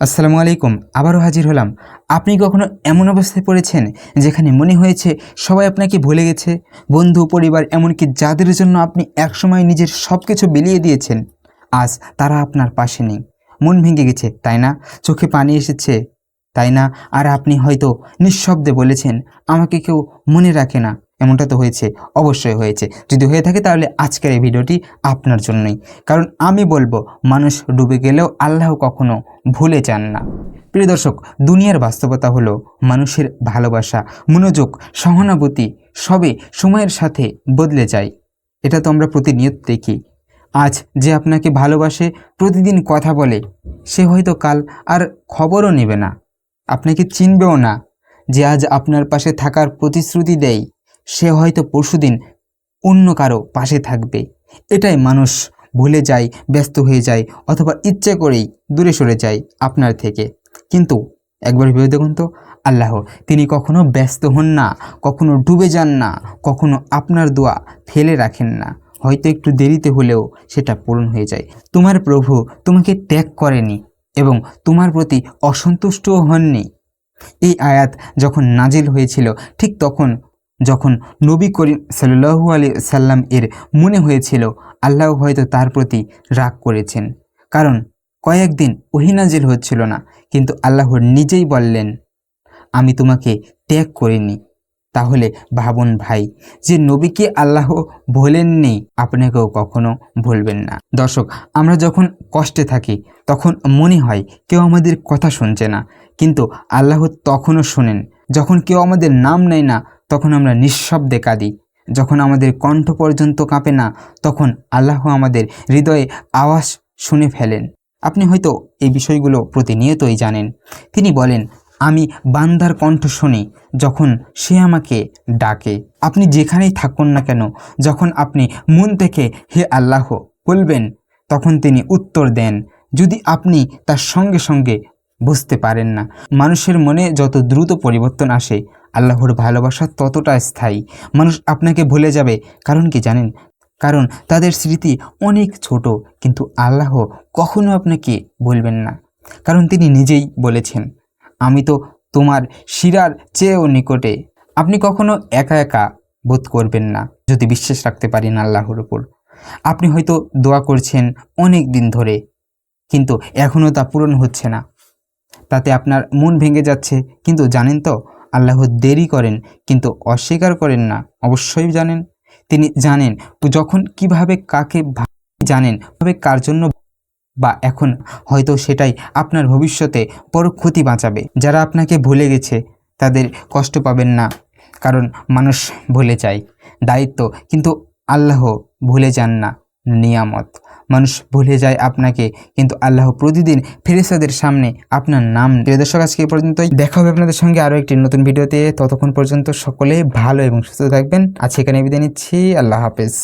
আসসালামু আলাইকুম, আবারও হাজির হলাম। আপনি কখনো এমন অবস্থায় পড়েছেন যেখানে মনে হয়েছে সবাই আপনাকে ভুলে গেছে? বন্ধু, পরিবার, এমনকি যাদের জন্য আপনি একসময় নিজের সব কিছু বিলিয়ে দিয়েছেন, আজ তারা আপনার পাশে নেই। মন ভেঙে গেছে, তাই না? চোখে পানি এসেছে, তাই না? আর আপনি হয়তো নিঃশব্দে বলেছেন, আমাকে কেউ মনে রাখে না। এমনটা তো হয়েছে, অবশ্যই হয়েছে। যদি হয়ে থাকে তাহলে আজকের এই ভিডিওটি আপনার জন্যই। কারণ আমি বলব, মানুষ ডুবে গেলেও আল্লাহ কখনো ভুলে যান না। প্রিয় দর্শক, দুনিয়ার বাস্তবতা হলো মানুষের ভালোবাসা, মনোযোগ, সহানুভূতি সবে সময়ের সাথে বদলে যায়। এটা তো আমরা প্রতিনিয়ত দেখি। আজ যে আপনাকে ভালোবাসে, প্রতিদিন কথা বলে, সে হয়তো কাল আর খবরও নেবে না। আপনাকে চিনবেও না যে আজ আপনার পাশে থাকার প্রতিশ্রুতি দেয়। সে হয়তো পরশুদিন অন্য কারও পাশে থাকবে। এটাই মানুষ ভুলে যায়, ব্যস্ত হয়ে যায় অথবা ইচ্ছে করেই দূরে সরে যায় আপনার থেকে। কিন্তু একবার ভেবে দেখুন তো, আল্লাহ, তিনি কখনো ব্যস্ত হন না, কখনো ডুবে যান না, কখনো আপনার দোয়া ফেলে রাখেন না। হয়তো একটু দেরিতে হলেও সেটা পূরণ হয়ে যায়। তোমার প্রভু তোমাকে ত্যাগ করেনি এবং তোমার প্রতি অসন্তুষ্টও হননি। এই আয়াত যখন নাজিল হয়েছিল, ঠিক তখন যখন নবী করিম সাল্লু আলি সাল্লাম এর মনে হয়েছিল, আল্লাহ হয়তো তার প্রতি রাগ করেছেন। কারণ কয়েকদিন ওহিনাজিল হচ্ছিল না, কিন্তু আল্লাহর নিজেই বললেন, আমি তোমাকে ত্যাগ করিনি। তাহলে ভাবুন ভাই, যে নবীকে আল্লাহ ভোলেননি, আপনাকেও কখনো ভুলবেন না। দর্শক, আমরা যখন কষ্টে থাকি, তখন মনে হয় কেউ আমাদের কথা শুনছে না, কিন্তু আল্লাহ তখনও শোনেন। যখন কেউ আমাদের নাম নেয় না তখন আমরা নিঃশব্দে কাঁদি। যখন আমাদের কণ্ঠ পর্যন্ত কাঁপে না, তখন আল্লাহ আমাদের হৃদয়ে আওয়াজ শুনে ফেলেন। আপনি হয়তো এই বিষয়গুলো প্রতিনিয়তই জানেন। তিনি বলেন, আমি বান্দার কণ্ঠ শুনি যখন সে আমাকে ডাকে। আপনি যেখানেই থাকুন না কেন, যখন আপনি মন থেকে হে আল্লাহ বলবেন, তখন তিনি উত্তর দেন। যদি আপনি তার সঙ্গে সঙ্গে বুঝতে পারেন না। মানুষের মনে যত দ্রুত পরিবর্তন আসে, আল্লাহর ভালোবাসা ততটা স্থায়ী। মানুষ আপনাকে ভুলে যাবে। কারণ কি জানেন? কারণ তাদের স্মৃতি অনেক ছোট, কিন্তু আল্লাহ কখনো আপনাকে বলবেন না। কারণ তিনি নিজেই বলেছেন, আমি তো তোমার শিরার চেয়েও নিকটে। আপনি কখনো একা একা বোধ করবেন না, যদি বিশ্বাস রাখতে পারেন আল্লাহর উপর। আপনি হয়তো দোয়া করছেন অনেক দিন ধরে, কিন্তু এখনও তা পূরণ হচ্ছে না। তাতে আপনার মন ভেঙে যাচ্ছে। কিন্তু জানেন তো, আল্লাহ দেরি করেন, কিন্তু অস্বীকার করেন না। অবশ্যই জানেন। তিনি জানেন যখন কীভাবে কাকে জানেন, তবে কার জন্য বা এখন হয়তো সেটাই আপনার ভবিষ্যতে বড় ক্ষতি বাঁচাবে। যারা আপনাকে ভুলে গেছে, তাদের কষ্ট পাবেন না, কারণ মানুষ ভুলে যায়। দায়িত্ব, কিন্তু আল্লাহ ভুলে যান না। নিয়ামত। মানুষ ভুলে যায় আপনাকে, কিন্তু আল্লাহ প্রতিদিন ফেরেস্তাদের সামনে আপনার নাম প্রিয় দর্শক, আজকে পর্যন্তই। দেখা হবে আপনাদের সঙ্গে আরও একটি নতুন ভিডিওতে। ততক্ষণ পর্যন্ত সকলে ভালো এবং সুস্থ থাকবেন। আজ এখানে বিদায় নিচ্ছি। আল্লাহ হাফেজ।